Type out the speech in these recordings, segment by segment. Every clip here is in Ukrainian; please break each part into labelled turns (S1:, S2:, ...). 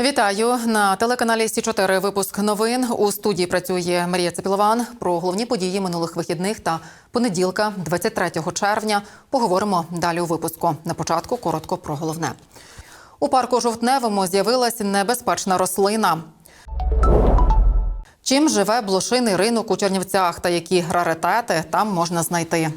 S1: Вітаю на телеканалі Сі 4 Випуск новин у студії працює Марія Цепілован. Про головні події минулих вихідних та понеділка, 23 червня. Поговоримо далі у випуску. На початку коротко про головне. У парку жовтневому з'явилась небезпечна рослина. Чим живе блошиний ринок у Чернівцях та які раритети там можна знайти?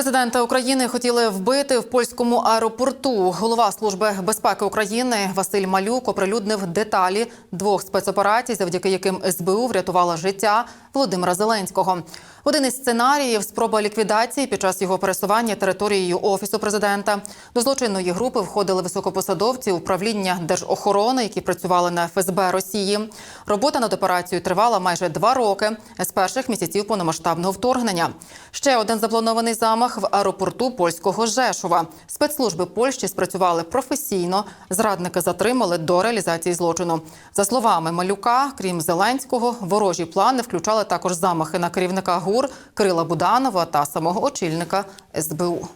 S1: Президента України хотіли вбити в польському аеропорту. Голова служби безпеки України Василь Малюк оприлюднив деталі двох спецоперацій, завдяки яким СБУ врятувала життя Володимира Зеленського. Один із сценаріїв спроба ліквідації під час його пересування територією офісу президента. До злочинної групи входили високопосадовці управління держохорони, які працювали на ФСБ Росії. Робота над операцією тривала майже два роки з перших місяців повномасштабного вторгнення. Ще один запланований замах в аеропорту польського Жешова. Спецслужби Польщі спрацювали професійно. Зрадники затримали до реалізації злочину. За словами Малюка, крім Зеленського, ворожі плани включали також замахи на керівника ГУР Кирила Буданова та самого очільника СБУ.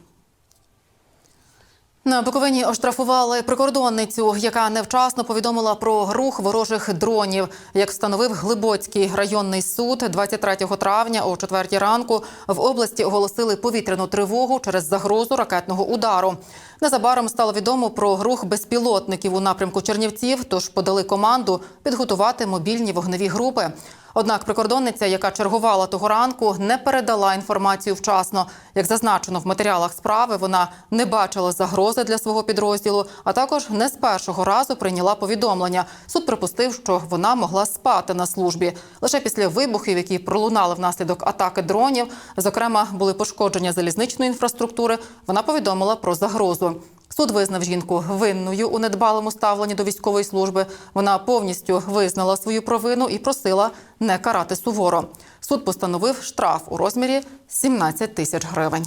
S1: На Буковині оштрафували прикордонницю, яка невчасно повідомила про рух ворожих дронів. Як встановив Глибоцький районний суд, 23 травня о 4 ранку в області оголосили повітряну тривогу через загрозу ракетного удару. Незабаром стало відомо про рух безпілотників у напрямку Чернівців, тож подали команду підготувати мобільні вогневі групи. Однак прикордонниця, яка чергувала того ранку, не передала інформацію вчасно. Як зазначено в матеріалах справи, вона не бачила загрози для свого підрозділу, а також не з першого разу прийняла повідомлення. Суд припустив, що вона могла спати на службі. Лише після вибухів, які пролунали внаслідок атаки дронів, зокрема були пошкодження залізничної інфраструктури. Вона повідомила про загрозу. Суд визнав жінку винною у недбалому ставленні до військової служби. Вона повністю визнала свою провину і просила не карати суворо. Суд постановив штраф у розмірі 17 тисяч гривень.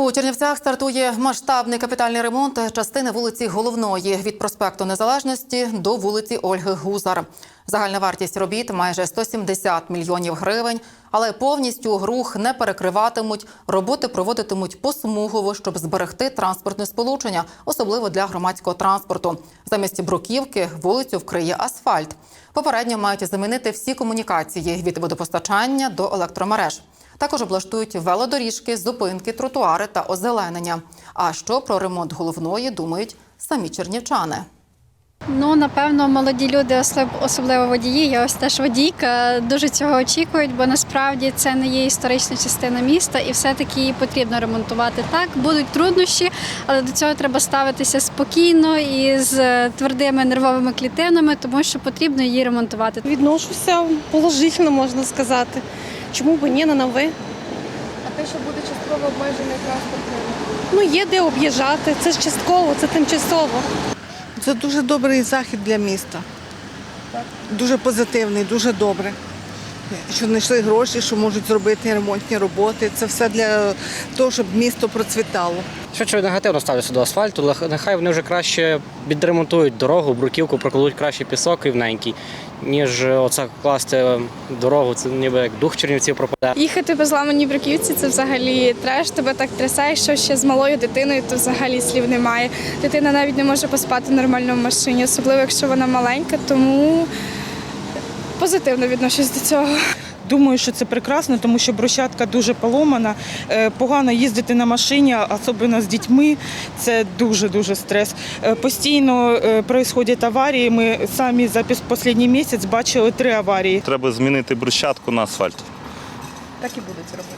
S1: У Чернівцях стартує масштабний капітальний ремонт частини вулиці Головної від проспекту Незалежності до вулиці Ольги Гузар. Загальна вартість робіт майже 170 мільйонів гривень, але повністю рух не перекриватимуть. Роботи проводитимуть посмугово, щоб зберегти транспортне сполучення, особливо для громадського транспорту. Замість бруківки вулицю вкриє асфальт. Попередньо мають замінити всі комунікації від водопостачання до електромереж. Також облаштують велодоріжки, зупинки, тротуари та озеленення. А що про ремонт головної думають самі чернівчани?
S2: Ну, напевно, молоді люди, особливо водії. Я ось теж водійка, дуже цього очікують, бо насправді це не є історична частина міста, і все-таки її потрібно ремонтувати. Так, будуть труднощі, але до цього треба ставитися спокійно і з е, твердими нервовими клітинами, тому що потрібно її ремонтувати.
S3: Відношуся положительно, можна сказати. Чому б ні, на нове?
S4: А те, що буде частково обмежений транспортний?
S3: Ну, є де об'їжджати. Це ж частково, це тимчасово.
S5: Це дуже добрий захід для міста. Дуже позитивний, дуже добре. Що знайшли гроші, що можуть зробити ремонтні роботи. Це все для того, щоб місто процвітало.
S6: Швидше негативно ставлюся до асфальту, нехай вони вже краще відремонтують дорогу, бруківку, прокладуть краще пісок рівненький, ніж оце класти дорогу. Це ніби як дух чернівців пропаде.
S4: Їхати по зламаній бруківці це взагалі треш, тебе так трясе, якщо ще з малою дитиною, то взагалі слів немає. Дитина навіть не може поспати нормально в машині, особливо якщо вона маленька, тому позитивно відношусь до цього.
S7: Думаю, що це прекрасно, тому що брусчатка дуже поломана. Е, Погано їздити на машині, особливо з дітьми. Це дуже дуже стрес. Е, Постійно відбуваються аварії. Ми самі за останній місяць бачили три аварії.
S8: Треба змінити брусчатку на асфальт.
S7: Так і будуть робити.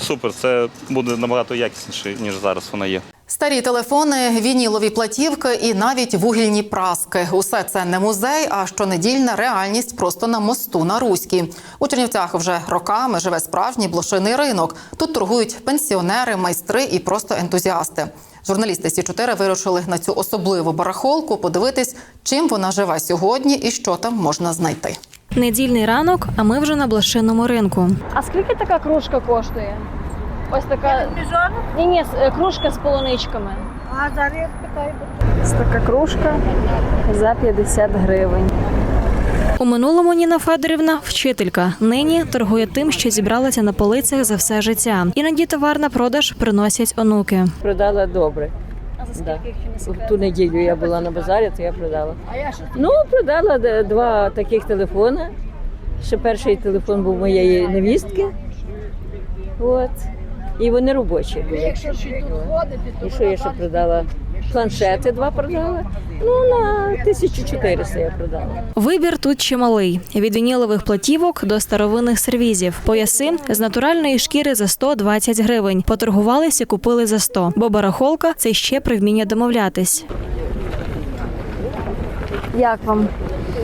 S8: Супер, це буде набагато якісніше, ніж зараз вона є.
S1: Старі телефони, вінілові платівки і навіть вугільні праски. Усе це не музей, а щонедільна реальність просто на мосту на Руській. У Чернівцях вже роками живе справжній блошиний ринок. Тут торгують пенсіонери, майстри і просто ентузіасти. Журналісти Сі 4 вирушили на цю особливу барахолку подивитись, чим вона живе сьогодні і що там можна знайти.
S9: Недільний ранок, а ми вже на блошиному ринку.
S10: А скільки така кружка коштує? Ось така. Ні, ні, кружка з полуничками.
S3: А зараз питаю.
S10: Ось така кружка за 50 гривень.
S9: У минулому Ніна Федорівна вчителька. Нині торгує тим, що зібралася на полицях за все життя. Іноді товар на продаж приносять онуки.
S10: Продала добре. А за скільки, В ту неділю я була на базарі, то я продала. А я що? Ну, продала два таких телефони. Ще перший телефон був моєї невістки. От. І вони робочі були. Якщо тут ходити, то І що я ще продала? Планшети два продала. Ну, на 1400 я продала.
S9: Вибір тут чималий: від вінілових платівок до старовинних сервізів. Пояси з натуральної шкіри за 120 гривень. Поторгувалися, купили за 100. Бо барахолка це ще про вміння домовлятись.
S10: Як вам?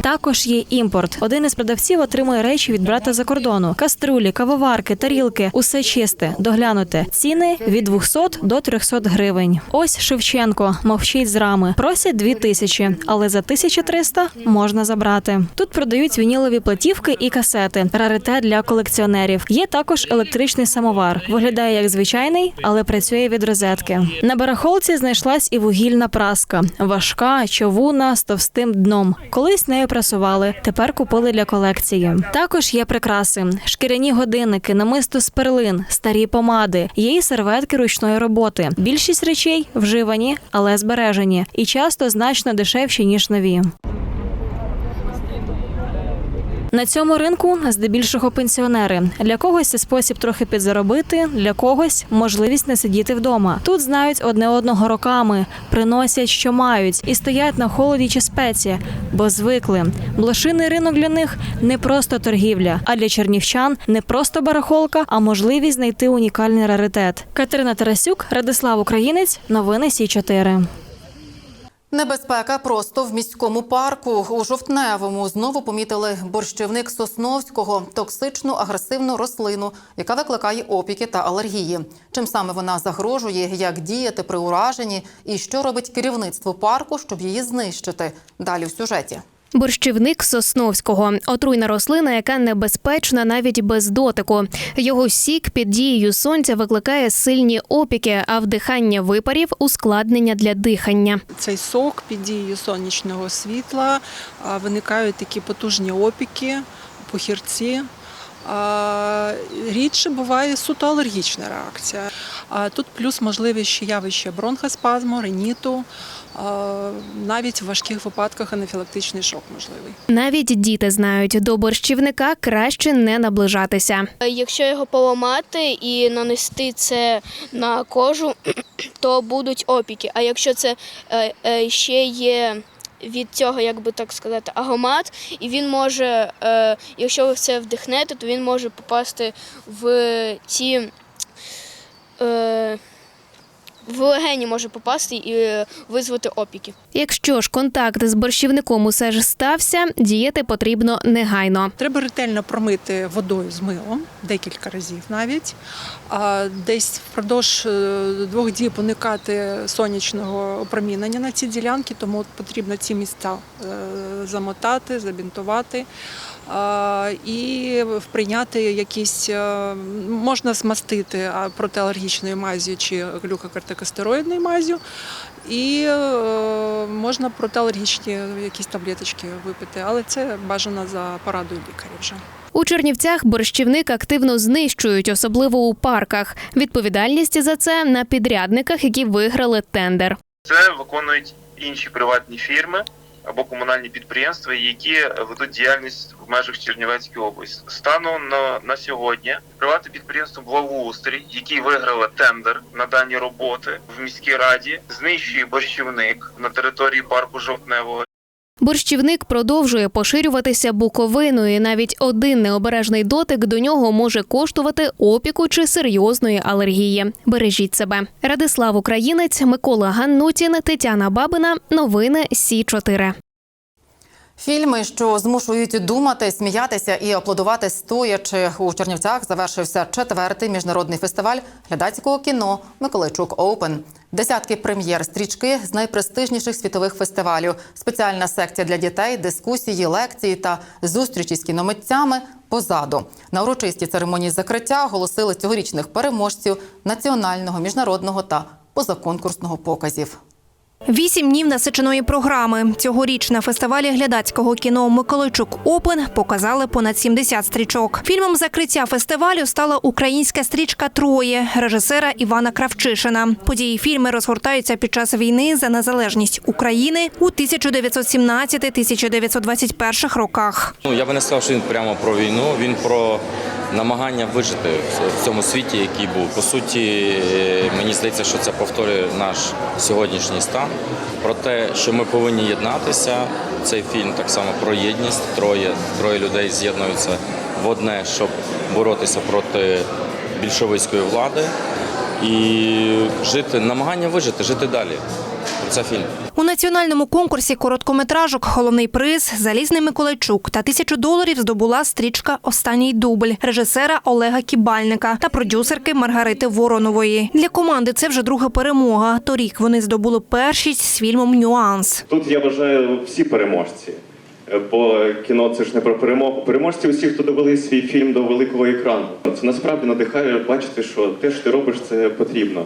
S9: Також є імпорт. Один із продавців отримує речі від брата за кордону: каструлі, кавоварки, тарілки, усе чисте, доглянуте. Ціни від 200 до 300 гривень. Ось Шевченко мовчить з рами. Просять 2 тисячі, але за 1300 можна забрати. Тут продають вінілові платівки і касети. Раритет для колекціонерів. Є також електричний самовар. Виглядає як звичайний, але працює від розетки. На барахолці знайшлась і вугільна праска, важка, човуна з товстим дном. Колись нею прасували, тепер купили для колекції. Також є прикраси: шкіряні годинники, намисто з перлин, старі помади, є і серветки ручної роботи. Більшість речей вживані, але збережені, і часто значно дешевші ніж нові. На цьому ринку здебільшого пенсіонери. Для когось це спосіб трохи підзаробити, для когось можливість не сидіти вдома. Тут знають одне одного роками, приносять, що мають, і стоять на холоді чи спеці, бо звикли. Блошиний ринок для них не просто торгівля, а для чернівчан не просто барахолка, а можливість знайти унікальний раритет. Катерина Тарасюк, Радислав Українець, новини Сі 4
S1: Небезпека просто в міському парку. У жовтневому знову помітили борщівник Сосновського токсичну агресивну рослину, яка викликає опіки та алергії. Чим саме вона загрожує, як діяти при ураженні і що робить керівництво парку, щоб її знищити. Далі в сюжеті.
S11: Борщівник Сосновського отруйна рослина, яка небезпечна навіть без дотику. Його сік під дією сонця викликає сильні опіки, а вдихання випарів ускладнення для дихання.
S12: Цей сок під дією сонячного світла виникають такі потужні опіки, похірці. А, Рідше буває суто алергічна реакція. А тут плюс можливі ще явище бронхоспазму, риніту, а, навіть в важких випадках анафілактичний шок можливий.
S11: Навіть діти знають, до борщівника краще не наближатися.
S13: Якщо його поламати і нанести це на кожу, то будуть опіки. А якщо це е, е, ще є від цього, як би так сказати, агомат, і він може, е, якщо ви це вдихнете, то він може попасти в ці. Е, в легені може попасти і е, визвати опіки.
S11: Якщо ж контакт з борщівником усе ж стався, діяти потрібно негайно.
S12: Треба ретельно промити водою з милом декілька разів навіть. А десь впродовж е, двох діб уникати сонячного опромінення на ці ділянки, тому потрібно ці місця е, замотати, забінтувати. І прийняти якісь можна змастити протиалергічною мазю чи глюкокортикостероїдною мазю, і е, можна протиалергічні якісь таблеточки випити, але це бажано за порадою лікаря вже.
S11: У Чернівцях борщівник активно знищують, особливо у парках. Відповідальність за це на підрядниках, які виграли тендер.
S14: Це виконують інші приватні фірми або комунальні підприємства, які ведуть діяльність в межах Чернівецької області. Станом на, на сьогодні приватне підприємство Благоустрій, які виграли тендер на дані роботи в міській раді, знищує борщівник на території парку Жовтневого.
S11: Борщівник продовжує поширюватися буковиною. Навіть один необережний дотик до нього може коштувати опіку чи серйозної алергії. Бережіть себе. Радислав Українець, Микола Ганнутін, Тетяна Бабина. Новини Сі 4
S1: Фільми, що змушують думати, сміятися і аплодувати стоячи у Чернівцях, завершився четвертий міжнародний фестиваль глядацького кіно Миколайчук Оупен. Десятки прем'єр стрічки з найпрестижніших світових фестивалів, спеціальна секція для дітей, дискусії, лекції та зустрічі з кіномитцями позаду. На урочистій церемонії закриття оголосили цьогорічних переможців національного, міжнародного та позаконкурсного показів.
S15: Вісім днів насиченої програми. Цьогоріч на фестивалі глядацького кіно Миколайчук Опен показали понад 70 стрічок. Фільмом закриття фестивалю стала українська стрічка Троє режисера Івана Кравчишина. Події фільми розгортаються під час війни за незалежність України у 1917-1921 роках.
S16: Ну я би не сказав, що він прямо про війну. Він про намагання вижити в цьому світі, який був. По суті, е, мені здається, що це повторює наш сьогоднішній стан. Про те, що ми повинні єднатися. Цей фільм так само про єдність. Троє троє людей з'єднуються в одне, щоб боротися проти більшовицької влади і жити, намагання вижити, жити далі. Це фільм.
S15: У національному конкурсі короткометражок головний приз Залізний Миколайчук та тисячу доларів здобула стрічка Останній дубль режисера Олега Кібальника та продюсерки Маргарити Воронової. Для команди це вже друга перемога. Торік вони здобули першість з фільмом Нюанс.
S17: Тут я вважаю всі переможці. Е, Бо кіно це ж не про перемогу. Переможці усі, хто довели свій фільм до великого екрану. Це насправді надихає бачити, що те, що ти робиш, це потрібно.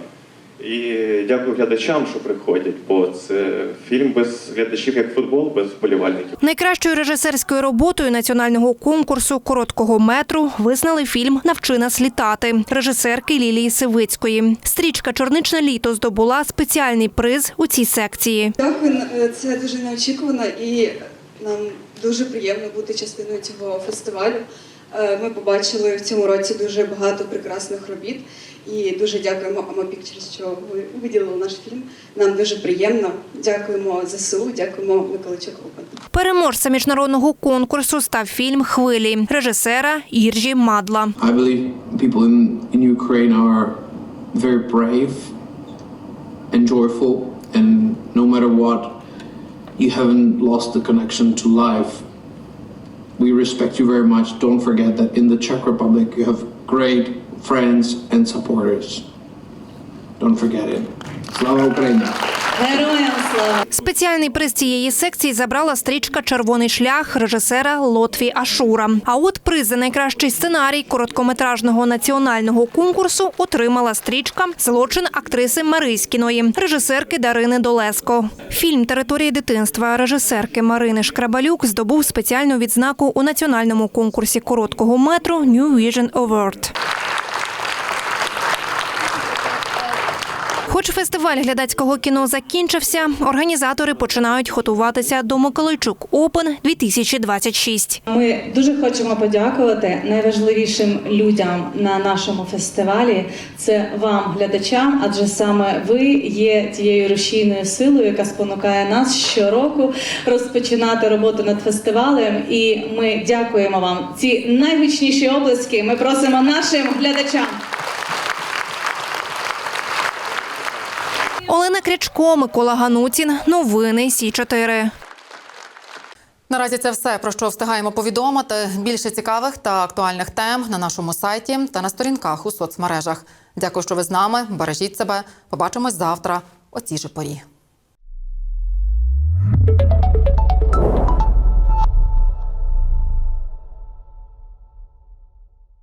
S17: І дякую глядачам, що приходять, бо це фільм без глядачів, як футбол, без вболівальників.
S15: Найкращою режисерською роботою національного конкурсу короткого метру визнали фільм Навчи нас літати режисерки Лілії Сивицької. Стрічка Чорничне літо здобула спеціальний приз у цій секції.
S18: Дякую, це дуже неочікувано і нам дуже приємно бути частиною цього фестивалю. Е, Ми побачили в цьому році дуже багато прекрасних робіт і дуже дякуємо Ама Pictures, що ви виділили наш фільм. Нам дуже приємно. Дякуємо ЗСУ, дякуємо Миколайчук Опен.
S15: Переможцем міжнародного конкурсу став фільм Хвилі режисера Іржі Мадла.
S19: I believe people in, in Ukraine are very brave and joyful, and no matter what, you haven't lost the connection to life. We respect you very much. Don't forget that in the Czech Republic, you have great friends and supporters. Don't forget it. Slava Ukraini!
S18: Героям слава!
S15: Спеціальний приз цієї секції забрала стрічка Червоний шлях режисера Лотві Ашура. А от приз за найкращий сценарій короткометражного національного конкурсу отримала стрічка Злочин актриси Мариськіної, режисерки Дарини Долеско. Фільм Територія дитинства режисерки Марини Шкрабалюк здобув спеціальну відзнаку у національному конкурсі короткого метру New Vision Award. Хоч фестиваль глядацького кіно закінчився, організатори починають готуватися до Миколайчук Опен 2026.
S20: Ми дуже хочемо подякувати найважливішим людям на нашому фестивалі. Це вам, глядачам, адже саме ви є тією рушійною силою, яка спонукає нас щороку розпочинати роботу над фестивалем. І ми дякуємо вам. Ці найгучніші облески ми просимо нашим глядачам.
S15: Олена Крячко, Микола Ганутін. Новини Сі 4
S1: Наразі це все про що встигаємо повідомити. Більше цікавих та актуальних тем на нашому сайті та на сторінках у соцмережах. Дякую, що ви з нами. Бережіть себе. Побачимось завтра о цій же порі.